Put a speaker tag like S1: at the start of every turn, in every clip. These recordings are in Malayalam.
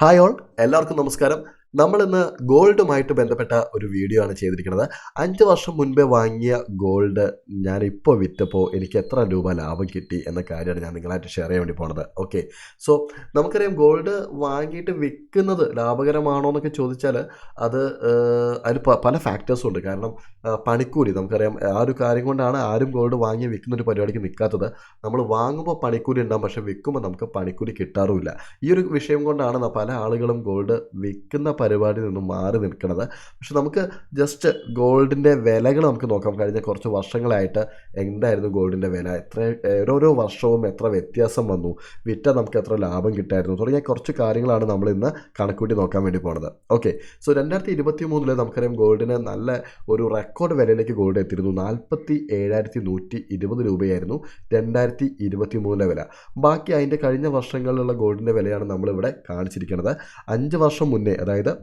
S1: ഹായ് ഓൾ എല്ലാവർക്കും നമസ്കാരം. നമ്മൾ ഇന്ന് ഗോൾഡുമായിട്ട് ബന്ധപ്പെട്ട ഒരു വീഡിയോ ആണ് ചെയ്തിരിക്കുന്നത്. അഞ്ച് വർഷം മുൻപേ വാങ്ങിയ ഗോൾഡ് ഞാൻ ഇപ്പോൾ വിറ്റപ്പോൾ എനിക്ക് എത്ര രൂപ ലാഭം കിട്ടി എന്ന കാര്യമാണ് ഞാൻ നിങ്ങളായിട്ട് ഷെയർ ചെയ്യാൻ വേണ്ടി പോണത്. ഓക്കെ സോ നമുക്കറിയാം ഗോൾഡ് വാങ്ങിയിട്ട് വിൽക്കുന്നത് ലാഭകരമാണോ എന്നൊക്കെ ചോദിച്ചാൽ അത് അതിൽ പല ഫാക്ടേഴ്സും ഉണ്ട്. കാരണം പണിക്കൂലി. നമുക്കറിയാം ആ ഒരു കാര്യം കൊണ്ടാണ് ആരും ഗോൾഡ് വാങ്ങി വിൽക്കുന്ന ഒരു പരിപാടിക്ക് നിൽക്കാത്തത് നമ്മൾ വാങ്ങുമ്പോൾ പണിക്കൂലി ഉണ്ടാകും പക്ഷേ വിൽക്കുമ്പോൾ നമുക്ക് പണിക്കൂലി കിട്ടാറുമില്ല. ഈ ഒരു വിഷയം കൊണ്ടാണ് പല ആളുകളും ഗോൾഡ് വിൽക്കുന്ന പരിപാടിയിൽ നിന്നും മാറി നിൽക്കുന്നത് പക്ഷെ നമുക്ക് ജസ്റ്റ് ഗോൾഡിന്റെ വിലകൾ നമുക്ക് നോക്കാം. കഴിഞ്ഞ കുറച്ച് വർഷങ്ങളായിട്ട് എന്തായിരുന്നു ഗോൾഡിന്റെ വില? എത്ര ഓരോരോ വർഷവും എത്ര വ്യത്യാസം വന്നു? വിറ്റ നമുക്ക് എത്ര ലാഭം കിട്ടായിരുന്നു? തുടങ്ങിയ കുറച്ച് കാര്യങ്ങളാണ് നമ്മൾ ഇന്ന് കണക്കൂട്ടി നോക്കാൻ വേണ്ടി പോണത്. ഓക്കെ സോ രണ്ടായിരത്തി ഇരുപത്തി മൂന്നിൽ നമുക്കറിയാം ഗോൾഡിന് നല്ല ഒരു റെക്കോർഡ് വിലയിലേക്ക് ഗോൾഡ് എത്തിയിരുന്നു. നാൽപ്പത്തി ഏഴായിരത്തി നൂറ്റി ഇരുപത് രൂപയായിരുന്നു രണ്ടായിരത്തി ഇരുപത്തി മൂന്നിലെ വില. ബാക്കി അതിന്റെ കഴിഞ്ഞ വർഷങ്ങളിലുള്ള ഗോൾഡിന്റെ വിലയാണ് നമ്മളിവിടെ കാണിച്ചിരിക്കുന്നത് അഞ്ച് വർഷം മുന്നേ അതായത്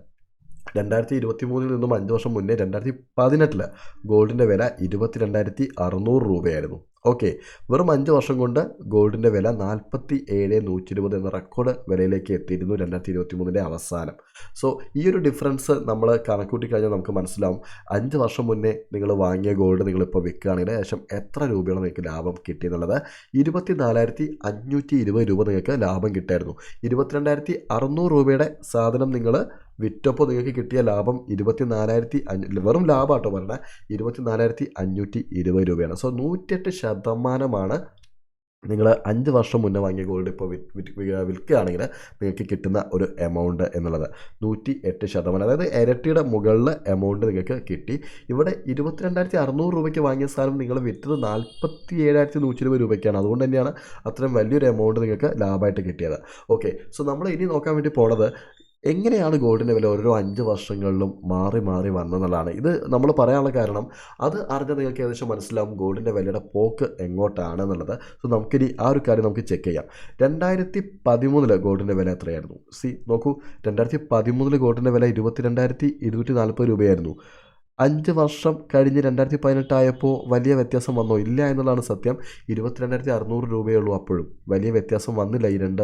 S1: രണ്ടായിരത്തി ഇരുപത്തി മൂന്നിൽ നിന്നും അഞ്ച് വർഷം മുന്നേ രണ്ടായിരത്തി പതിനെട്ടിൽ ഗോൾഡിന്റെ വില ഇരുപത്തി രണ്ടായിരത്തി അറുന്നൂറ് രൂപയായിരുന്നു. ഓക്കെ വെറും അഞ്ച് വർഷം കൊണ്ട് ഗോൾഡിന്റെ വില നാൽപ്പത്തി ഏഴ് നൂറ്റി ഇരുപത് എന്ന റെക്കോർഡ് വിലയിലേക്ക് എത്തിയിരുന്നു രണ്ടായിരത്തി ഇരുപത്തി മൂന്നിന്റെ അവസാനം. സോ ഈ ഒരു ഡിഫറൻസ് നമ്മൾ കണക്കൂട്ടി കഴിഞ്ഞാൽ നമുക്ക് മനസ്സിലാവും. അഞ്ച് വർഷം മുന്നേ നിങ്ങൾ വാങ്ങിയ ഗോൾഡ് നിങ്ങളിപ്പോൾ വിൽക്കുകയാണെങ്കിൽ ഏകദേശം എത്ര രൂപയാണ് നിങ്ങൾക്ക് ലാഭം കിട്ടിയെന്നുള്ളത്? ഇരുപത്തി നാലായിരത്തി അഞ്ഞൂറ്റി ഇരുപത് രൂപ നിങ്ങൾക്ക് ലാഭം കിട്ടായിരുന്നു. ഇരുപത്തിരണ്ടായിരത്തി അറുന്നൂറ് രൂപയുടെ സാധനം നിങ്ങൾ വിറ്റപ്പോൾ നിങ്ങൾക്ക് കിട്ടിയ ലാഭം ഇരുപത്തി നാലായിരത്തി അഞ്ഞൂ വെറും ലാഭം കേട്ടോ പറഞ്ഞത് ഇരുപത്തി നാലായിരത്തി അഞ്ഞൂറ്റി ഇരുപത് രൂപയാണ്. സോ നൂറ്റെട്ട് ശതമാനമാണ് നിങ്ങൾ അഞ്ച് വർഷം മുന്നേ വാങ്ങിയ ഗോൾഡ് ഇപ്പോൾ വിൽക്കുകയാണെങ്കിൽ നിങ്ങൾക്ക് കിട്ടുന്ന ഒരു എമൗണ്ട് എന്നുള്ളത്. നൂറ്റി എട്ട് ശതമാനം. അതായത് ഇരട്ടിയുടെ മുകളിൽ എമൗണ്ട് നിങ്ങൾക്ക് കിട്ടി. ഇവിടെ ഇരുപത്തിരണ്ടായിരത്തി അറുന്നൂറ് രൂപയ്ക്ക് വാങ്ങിയ സാധനം നിങ്ങൾ വിറ്റത് നാൽപ്പത്തി ഏഴായിരത്തി നൂറ്റി ഇരുപത് രൂപയ്ക്കാണ്. അതുകൊണ്ട് തന്നെയാണ് അത്രയും വലിയൊരു എമൗണ്ട് നിങ്ങൾക്ക് ലാഭമായിട്ട് കിട്ടിയത്. ഓക്കെ സോ നമ്മൾ ഇനി നോക്കാൻ വേണ്ടി പോണത് എങ്ങനെയാണ് ഗോൾഡിന്റെ വില ഓരോ അഞ്ച് വർഷങ്ങളിലും മാറി മാറി വന്നതെന്നുള്ളതാണ്. ഇത് നമ്മൾ പറയാനുള്ള കാരണം അത് അറിഞ്ഞാൽ നിങ്ങൾക്ക് ഏകദേശം മനസ്സിലാവും ഗോൾഡിന്റെ വിലയുടെ പോക്ക് എങ്ങോട്ടാണ് എന്നുള്ളത് സോ നമുക്കിനി ആ ഒരു കാര്യം നമുക്ക് ചെക്ക് ചെയ്യാം. രണ്ടായിരത്തി പതിമൂന്നിൽ ഗോൾഡിന്റെ വില എത്രയായിരുന്നു? സി നോക്കൂ. രണ്ടായിരത്തി പതിമൂന്നിൽ ഗോൾഡിന്റെ വില ഇരുപത്തി രണ്ടായിരത്തി ഇരുന്നൂറ്റി നാൽപ്പത് രൂപയായിരുന്നു. അഞ്ച് വർഷം കഴിഞ്ഞ് രണ്ടായിരത്തി പതിനെട്ടായപ്പോൾ വലിയ വ്യത്യാസം വന്നോ. ഇല്ല എന്നുള്ളതാണ് സത്യം. ഇരുപത്തിരണ്ടായിരത്തി അറുന്നൂറ് രൂപയേ ഉള്ളൂ അപ്പോഴും. വലിയ വ്യത്യാസം വന്നില്ല ഈ രണ്ട്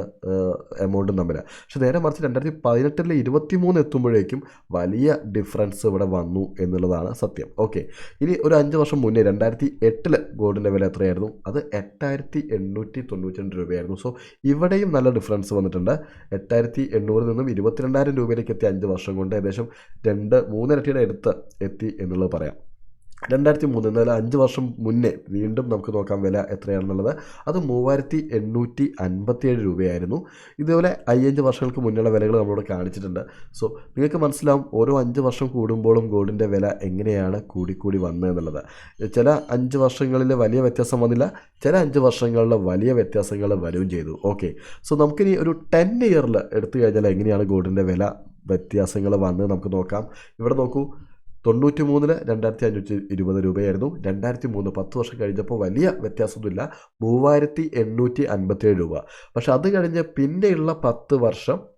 S1: എമൗണ്ടും തമ്മിൽ പക്ഷെ നേരെ മറിച്ച് രണ്ടായിരത്തി പതിനെട്ടിൽ ഇരുപത്തി മൂന്ന് എത്തുമ്പോഴേക്കും വലിയ ഡിഫറൻസ് ഇവിടെ വന്നു എന്നുള്ളതാണ് സത്യം. ഓക്കെ ഇനി ഒരു അഞ്ച് വർഷം മുന്നേ രണ്ടായിരത്തി എട്ടിൽ ഗോൾഡിന്റെ വില എത്രയായിരുന്നു? അത് എട്ടായിരത്തി എണ്ണൂറ്റി തൊണ്ണൂറ്റി രണ്ട് രൂപയായിരുന്നു. സോ ഇവിടെയും നല്ല ഡിഫറൻസ് വന്നിട്ടുണ്ട്. എട്ടായിരത്തി എണ്ണൂറിൽ നിന്നും ഇരുപത്തിരണ്ടായിരം രൂപയിലേക്ക് എത്തിയ അഞ്ച് വർഷം കൊണ്ട് ഏകദേശം രണ്ട് മൂന്നിരട്ടിയുടെ അടുത്ത് എത്തി എന്നുള്ളത് പറയാം. രണ്ടായിരത്തി മൂന്ന് എന്നാൽ അഞ്ച് വർഷം മുന്നേ വീണ്ടും നമുക്ക് നോക്കാം വില എത്രയാണെന്നുള്ളത്. അത് മൂവായിരത്തി എണ്ണൂറ്റി അൻപത്തിയേഴ് രൂപയായിരുന്നു. ഇതുപോലെ അയ്യഞ്ച് വർഷങ്ങൾക്ക് മുന്നേ വിലകൾ നമ്മളോട് കാണിച്ചിട്ടുണ്ട്. സോ നിങ്ങൾക്ക് മനസ്സിലാവും ഓരോ അഞ്ച് വർഷം കൂടുമ്പോഴും ഗോൾഡിന്റെ വില എങ്ങനെയാണ് കൂടിക്കൂടി വന്നത് എന്നുള്ളത്. ചില അഞ്ച് വർഷങ്ങളിൽ വലിയ വ്യത്യാസം വന്നില്ല ചില അഞ്ച് വർഷങ്ങളിൽ വലിയ വ്യത്യാസങ്ങൾ വരികയും ചെയ്തു. ഓക്കെ. സോ നമുക്കിനി ഒരു ടെൻ ഇയറിൽ എടുത്തു കഴിഞ്ഞാൽ എങ്ങനെയാണ് ഗോൾഡിന്റെ വില വ്യത്യാസങ്ങൾ വന്നത് നമുക്ക് നോക്കാം. ഇവിടെ നോക്കൂ. തൊണ്ണൂറ്റി മൂന്നിന് രണ്ടായിരത്തി അഞ്ഞൂറ്റി ഇരുപത് രൂപയായിരുന്നു. രണ്ടായിരത്തി മൂന്ന് പത്ത് വർഷം കഴിഞ്ഞപ്പോൾ വലിയ വ്യത്യാസമൊന്നുമില്ല. മൂവായിരത്തി എണ്ണൂറ്റി അൻപത്തിയേഴ് രൂപ. പക്ഷെ അത് കഴിഞ്ഞ് പിന്നെയുള്ള പത്ത് വർഷം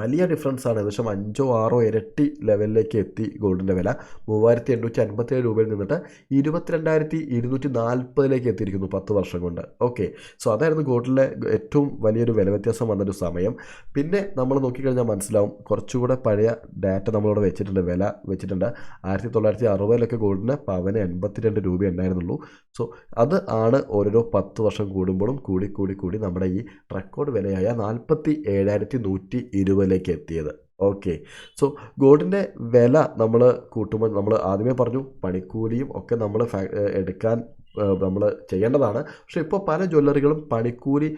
S1: വലിയ ഡിഫറൻസ് ആണ്. ഏകദേശം അഞ്ചോ ആറോ ഇരട്ടി ലെവലിലേക്ക് എത്തി ഗോൾഡിന്റെ വില. മൂവായിരത്തി എണ്ണൂറ്റി അൻപത്തേഴ് രൂപയിൽ നിന്നിട്ട് ഇരുപത്തിരണ്ടായിരത്തി ഇരുന്നൂറ്റി നാൽപ്പതിലേക്ക് എത്തിയിരിക്കുന്നു പത്ത് വർഷം കൊണ്ട്. ഓക്കെ സോ അതായിരുന്നു ഗോൾഡിലെ ഏറ്റവും വലിയൊരു വില വ്യത്യാസം വന്നൊരു സമയം. പിന്നെ നമ്മൾ നോക്കിക്കഴിഞ്ഞാൽ മനസ്സിലാവും കുറച്ചുകൂടെ പഴയ ഡാറ്റ നമ്മളിവിടെ വെച്ചിട്ടുണ്ട് വില വെച്ചിട്ടുണ്ട്. ആയിരത്തി തൊള്ളായിരത്തി അറുപതിലൊക്കെ ഗോൾഡിന് പവന് എൺപത്തിരണ്ട് രൂപ ഉണ്ടായിരുന്നുള്ളൂ. സോ അത് ആണ് ഓരോരോ പത്ത് വർഷം കൂടുമ്പോഴും കൂടി കൂടി കൂടി നമ്മുടെ ഈ റെക്കോർഡ് വിലയായ നാൽപ്പത്തി ഏഴായിരത്തി നൂറ്റി ഇരുപതിലേക്ക് എത്തിയത്. ഓക്കെ. സോ ഗോൾഡിന്റെ വില നമ്മൾ കൂട്ടുമ്പോൾ നമ്മൾ ആദ്യമേ പറഞ്ഞു പണിക്കൂലിയും ഒക്കെ നമ്മൾ എടുക്കാൻ നമ്മൾ ചെയ്യേണ്ടതാണ്. പക്ഷേ ഇപ്പോൾ പല ജ്വല്ലറികളും പണിക്കൂലി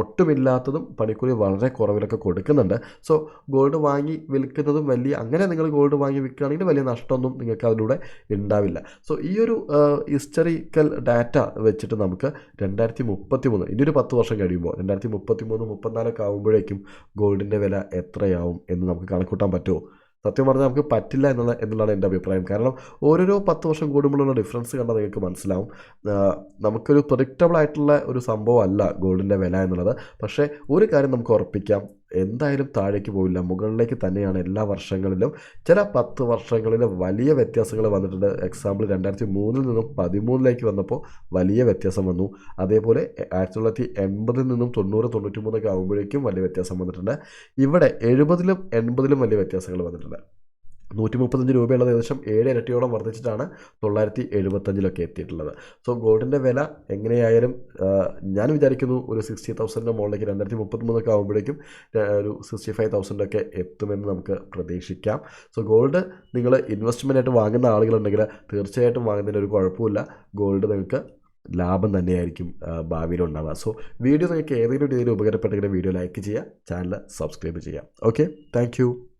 S1: ഒട്ടുമില്ലാത്തതും പണിക്കൂലി വളരെ കുറവിലൊക്കെ കൊടുക്കുന്നുണ്ട്. സോ ഗോൾഡ് വാങ്ങി വിൽക്കുന്നതും വലിയ അങ്ങനെ നിങ്ങൾ ഗോൾഡ് വാങ്ങി വിൽക്കുകയാണെങ്കിൽ വലിയ നഷ്ടമൊന്നും നിങ്ങൾക്ക് അതിലൂടെ ഉണ്ടാവില്ല. സോ ഈ ഒരു ഹിസ്റ്ററിക്കൽ ഡാറ്റ വെച്ചിട്ട് നമുക്ക് രണ്ടായിരത്തി മുപ്പത്തി മൂന്ന് ഇനി ഒരു പത്ത് വർഷം കഴിയുമ്പോൾ രണ്ടായിരത്തി മുപ്പത്തി മൂന്ന് മുപ്പത്തിനാലൊക്കെ ആകുമ്പോഴേക്കും ഗോൾഡിന്റെ വില എത്രയാവും എന്ന് നമുക്ക് കണക്കൂട്ടാൻ പറ്റുമോ? സത്യം പറഞ്ഞാൽ നമുക്ക് പറ്റില്ല എന്നുള്ള എന്നുള്ളതാണ് എന്റെ അഭിപ്രായം. കാരണം ഓരോരോ പത്ത് വർഷം കൂടുമ്പോഴുള്ള ഡിഫറൻസ് കണ്ടാൽ നിങ്ങൾക്ക് മനസ്സിലാവും. നമുക്കൊരു പ്രൊഡിക്റ്റബിൾ ആയിട്ടുള്ള ഒരു സംഭവമല്ല ഗോൾഡിന്റെ വില എന്നുള്ളത്. പക്ഷേ ഒരു കാര്യം നമുക്ക് ഉറപ്പിക്കാം. എന്തായാലും താഴേക്ക് പോയില്ല മുകളിലേക്ക് തന്നെയാണ് എല്ലാ വർഷങ്ങളിലും. ചില പത്ത് വർഷങ്ങളിൽ വലിയ വ്യത്യാസങ്ങൾ വന്നിട്ടുണ്ട്. എക്സാമ്പിൾ രണ്ടായിരത്തി മൂന്നിൽ നിന്നും പതിമൂന്നിലേക്ക് വന്നപ്പോൾ വലിയ വ്യത്യാസം വന്നു. അതേപോലെ ആയിരത്തി തൊള്ളായിരത്തി എൺപതിൽ നിന്നും തൊണ്ണൂറ് തൊണ്ണൂറ്റി മൂന്നൊക്കെ ആകുമ്പോഴേക്കും വലിയ വ്യത്യാസം വന്നിട്ടുണ്ട്. ഇവിടെ എഴുപതിലും എൺപതിലും വലിയ വ്യത്യാസങ്ങൾ വന്നിട്ടുണ്ട്. നൂറ്റി മുപ്പത്തഞ്ച് രൂപയുള്ളത് ഏകദേശം ഏഴ് ഇരട്ടിയോളം വർദ്ധിച്ചിട്ടാണ് തൊള്ളായിരത്തി എഴുപത്തഞ്ചിലൊക്കെ എത്തിയിട്ടുള്ളത്. സോ ഗോൾഡിന്റെ വില എങ്ങനെയായാലും ഞാൻ വിചാരിക്കുന്നു ഒരു സിക്സ്റ്റി തൗസൻഡിന്റെ മുകളിലേക്ക് രണ്ടായിരത്തി മുപ്പത്തിമൂന്നൊക്കെ ആകുമ്പോഴേക്കും ഒരു സിക്സ്റ്റി ഫൈവ് തൗസൻഡൊക്കെ എത്തുമെന്ന് നമുക്ക് പ്രതീക്ഷിക്കാം. സോ ഗോൾഡ് നിങ്ങൾ ഇൻവെസ്റ്റ്മെന്റ് ആയിട്ട് വാങ്ങുന്ന ആളുകളുണ്ടെങ്കിൽ തീർച്ചയായിട്ടും വാങ്ങുന്നതിന് ഒരു കുഴപ്പമില്ല ഗോൾഡ് നിങ്ങൾക്ക് ലാഭം തന്നെയായിരിക്കും ഭാവിയിൽ ഉണ്ടാവുക. സോ വീഡിയോ നിങ്ങൾക്ക് ഏതെങ്കിലും രീതിയിൽ ഉപകാരപ്പെട്ടെങ്കിൽ വീഡിയോ ലൈക്ക് ചെയ്യുക ചാനൽ സബ്സ്ക്രൈബ് ചെയ്യുക. Okay thank